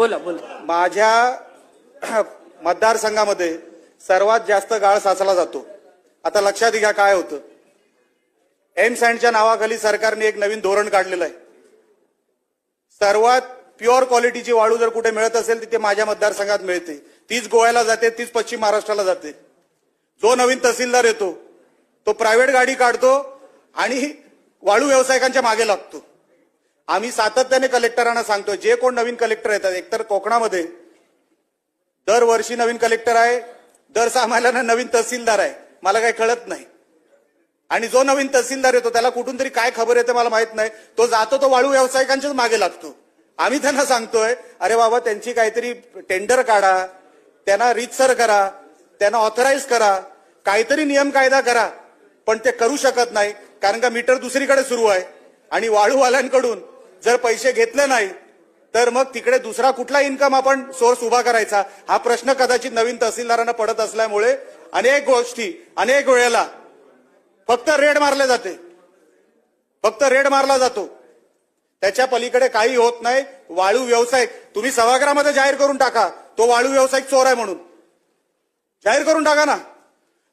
बोला बोला. माझ्या मतदारसंघामध्ये सर्वात जास्त गाळ साचला जातो. आता लक्षात घ्या काय होतं. एम सँडच्या नावाखाली सरकारने एक नवीन धोरण काढलेलं आहे. सर्वात प्युअर क्वालिटीची वाळू जर कुठे मिळत असेल तिथे माझ्या मतदारसंघात मिळते. तीच गोव्याला जाते तीच पश्चिम महाराष्ट्राला जाते. जो नवीन तहसीलदार येतो तो प्रायव्हेट गाडी काढतो आणि वाळू व्यावसायिकांच्या मागे लागतो. आम्ही सातत्याने कलेक्टरांना सांगतोय जे कोण नवीन कलेक्टर येतात एकतर कोकणामध्ये दरवर्षी नवीन कलेक्टर आहे दर सहा महिन्याला नवीन तहसीलदार आहे मला काही कळत नाही. आणि जो नवीन तहसीलदार येतो त्याला कुठून तरी काय खबर येते मला माहीत नाही तो जातो तो वाळू व्यावसायिकांच्याच मागे लागतो. आम्ही त्यांना सांगतोय अरे बाबा त्यांची काहीतरी टेंडर काढा त्यांना रीतसर करा त्यांना ऑथराईज करा काहीतरी नियम कायदा करा पण ते करू शकत नाही कारण का मीटर दुसरीकडे सुरू आहे आणि वाळूवाल्यांकडून जर पैसे घेतले नाही तर मग तिकडे दुसरा कुठला इन्कम आपण सोर्स उभा करायचा? हा प्रश्न कदाचित नवीन तहसीलदारांना पडत असल्यामुळे अनेक गोष्टी अनेक वेळेला फक्त रेड मारले जाते. फक्त रेड मारला जातो. त्याच्या पलीकडे काही होत नाही. वाळू व्यावसायिक तुम्ही सभागृहामध्ये जाहीर करून टाका. तो वाळू व्यावसायिक चोर आहे म्हणून. जाहीर करून टाका ना.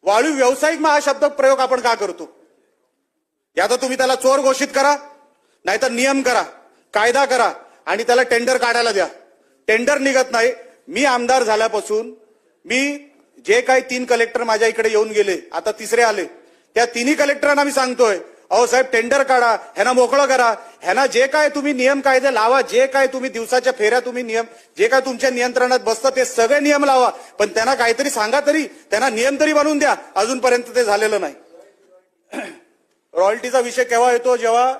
वाळू व्यावसायिक मग हा शब्द प्रयोग आपण का करतो? या तर तुम्ही त्याला चोर घोषित करा. नाहीतर नियम करा कायदा करा आणि त्याला टेंडर काढायला द्या. टेंडर निघत नाही. मी आमदार झाल्यापासून मी जे काही तीन कलेक्टर माझ्या इकडे येऊन गेले आता तिसरे आले त्या तिन्ही कलेक्टरांना मी सांगतोय अहो साहेब टेंडर काढा ह्यांना मोकळं करा ह्यांना जे काय तुम्ही नियम कायदे लावा जे काय तुम्ही दिवसाच्या फेऱ्या तुम्ही नियम जे काय तुमच्या नियंत्रणात बसतं ते सगळे नियम लावा पण त्यांना काहीतरी सांगा तरी त्यांना नियम तरी बनवून द्या अजूनपर्यंत ते झालेलं नाही. रॉयल्टीचा विषय केव्हा येतो? जेव्हा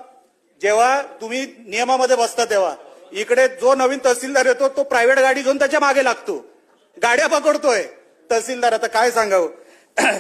जेव्हा तुम्ही नियमामध्ये बसता तेव्हा इकडे जो नवीन तहसीलदार येतो तो प्रायव्हेट गाडी घेऊन त्याच्यामागे लागतो. गाड्या पकडतोय. तहसीलदार आता काय सांगावं?